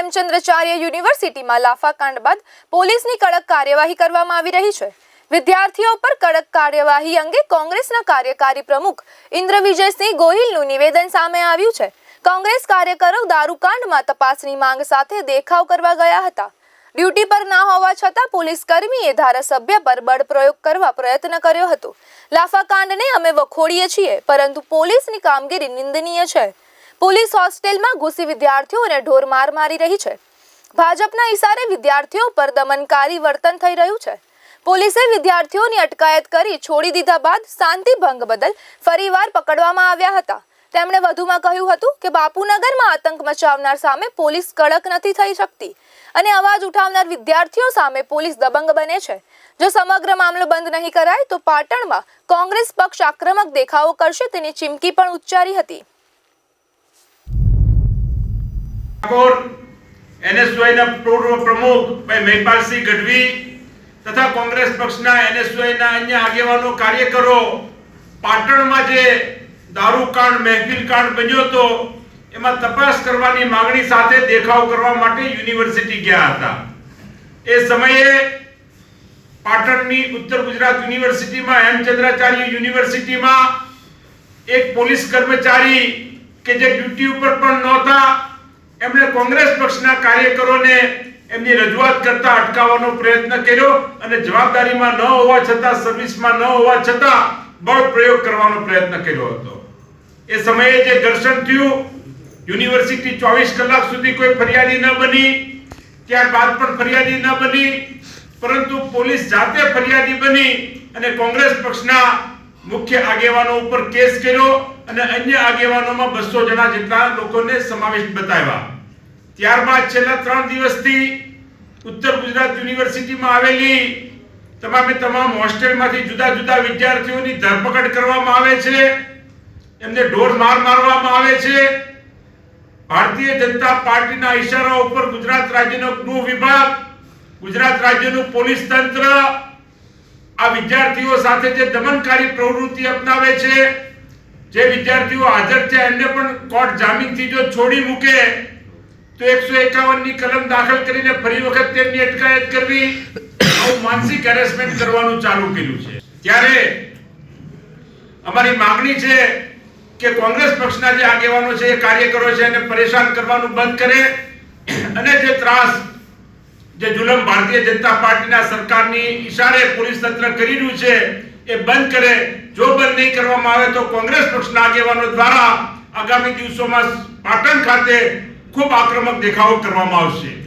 હેમચંદ્રાચાર્ય યુનિવર્સિટીમાં લાફાકાંડ બાદ પોલીસની કડક કાર્યવાહી કરવામાં આવી રહી છે. વિદ્યાર્થીઓ પર કડક કાર્યવાહી અંગે કોંગ્રેસના કાર્યકારી પ્રમુખ ઇન્દ્ર વિજયસિંહ ગોહિલનું નિવેદન સામે આવ્યું છે. કોંગ્રેસ કાર્યકરો દારૂકાંડમાં તપાસની માંગ સાથે દેખાવ કરવા ગયા હતા. ડ્યુટી પર ના હોવા છતાં પોલીસ કર્મીએ ધારાસભ્ય પર બળ પ્રયોગ કરવા પ્રયત્ન કર્યો હતો. લાફાકાંડને અમે વખોડીએ છીએ, પરંતુ પોલીસની કામગીરી નિંદનીય છે. પોલીસ હોસ્ટેલમાં ઘૂસી વિદ્યાર્થીઓને ઢોર માર મારી રહી છે. ભાજપના ઇશારે વિદ્યાર્થીઓ પર દમનકારી વર્તન થઈ રહ્યું છે. પોલીસે વિદ્યાર્થીઓની અટકાયત કરી છોડી દીધા બાદ શાંતિ ભંગ બદલ ફરીવાર પકડવામાં આવ્યા હતા. તેમણે વધુમાં કહ્યું હતું કે બાપુનગરમાં આતંક મચાવનાર સામે પોલીસ કડક નથી થઈ શકતી અને અવાજ ઉઠાવનાર વિદ્યાર્થીઓ સામે પોલીસ દબંગ બને છે. જો સમગ્ર મામલો બંધ નહીં કરાય તો પાટણમાં કોંગ્રેસ પક્ષ આક્રમક દેખાવો કરશે તેની ચીમકી પણ ઉચ્ચારી હતી. ઠાકોર એનએસયુઆઈના પૂર્વ પ્રમુખ ભાઈ મહિપાલસિંહ ગઢવી તથા કોંગ્રેસ પક્ષના એનએસયુઆઈના અન્ય આગેવાનો, કાર્યકરો, પાટણમાં જે દારૂકાંડ મહેફિલ કાંડ બન્યો હતો, એમાં તપાસ કરવાની માંગણી સાથે દેખાવ કરવા માટે યુનિવર્સિટી ગયા હતા. એ સમયે પાટણની ઉત્તર ગુજરાત યુનિવર્સિટીમાં હેમચંદ્રાચાર્ય યુનિવર્સિટીમાં એક પોલીસ કર્મચારી કે જે ડ્યુટી ઉપર પણ નહોતા એમણે કોંગ્રેસ પક્ષના કાર્યકરોને એમની રજૂઆત કરતા અટકાવવાનો પ્રયત્ન કર્યો અને જવાબદારીમાં ન હોવા છતાં, સર્વિસમાં ન હોવા છતાં બળ પ્રયોગ કરવાનો પ્રયત્ન કર્યો હતો. એ સમયે જે ઘર્ષણ થયું, યુનિવર્સિટી ચોવીસ કલાક સુધી કોઈ ફરિયાદી ન બની ત્યારબાદ પણ ફરિયાદી ન બની, પરંતુ પોલીસ જાતે ફરિયાદી બની અને કોંગ્રેસ પક્ષના મુખ્ય આગેવાનો ઉપર કેસ કર્યો અને અન્ય આગેવાનોમાં બસો જણા જેટલા લોકોને સમાવેશ બતાવ્યા. ત્યારબાદ છેલ્લા ત્રણ દિવસથી ઉત્તર ગુજરાત યુનિવર્સિટીમાં આવેલી તમામે તમામ હોસ્ટેલમાંથી જુદા જુદા વિદ્યાર્થીઓની ધરપકડ કરવામાં આવે છે. એમને ઢોર માર મારવામાં આવે છે. ભારતીય જનતા પાર્ટીના ઈશારા ઉપર ગુજરાત રાજ્યનો ગૃહ વિભાગ, ગુજરાત રાજ્યનું પોલીસ તંત્ર, આ વિદ્યાર્થીઓ સાથે જે દમનકારી પ્રવૃત્તિ અપનાવે છે જે વિદ્યાર્થીઓ હાજર છે, એમને પણ કોર્ટ જામીનથી જો છોડી મૂકે, તો એકસો એકાવનની કલમ દાખલ કરીને ફરી વખત તેમની અટકાયત કરવી, આવું માનસિક હેરેસમેન્ટ કરવાનું ચાલુ કર્યું છે. ત્યારે અમારી માંગણી છે કે કોંગ્રેસ પક્ષના જે આગેવાનો છે, એ કાર્યકરો છે, એને પરેશાન કરવાનું બંધ કરે અને જે ત્રાસ, જે જુલમ ભારતીય જનતા પાર્ટીના સરકારની ઈશારે પોલીસ તંત્ર કરી રહ્યું છે એ બંધ કરે. જો બંધ નહીં કરવામાં આવે તો કોંગ્રેસ પક્ષના આગેવાનો દ્વારા આગામી દિવસોમાં પાટણ ખાતે ખૂબ આક્રમક દેખાવો કરવામાં આવશે.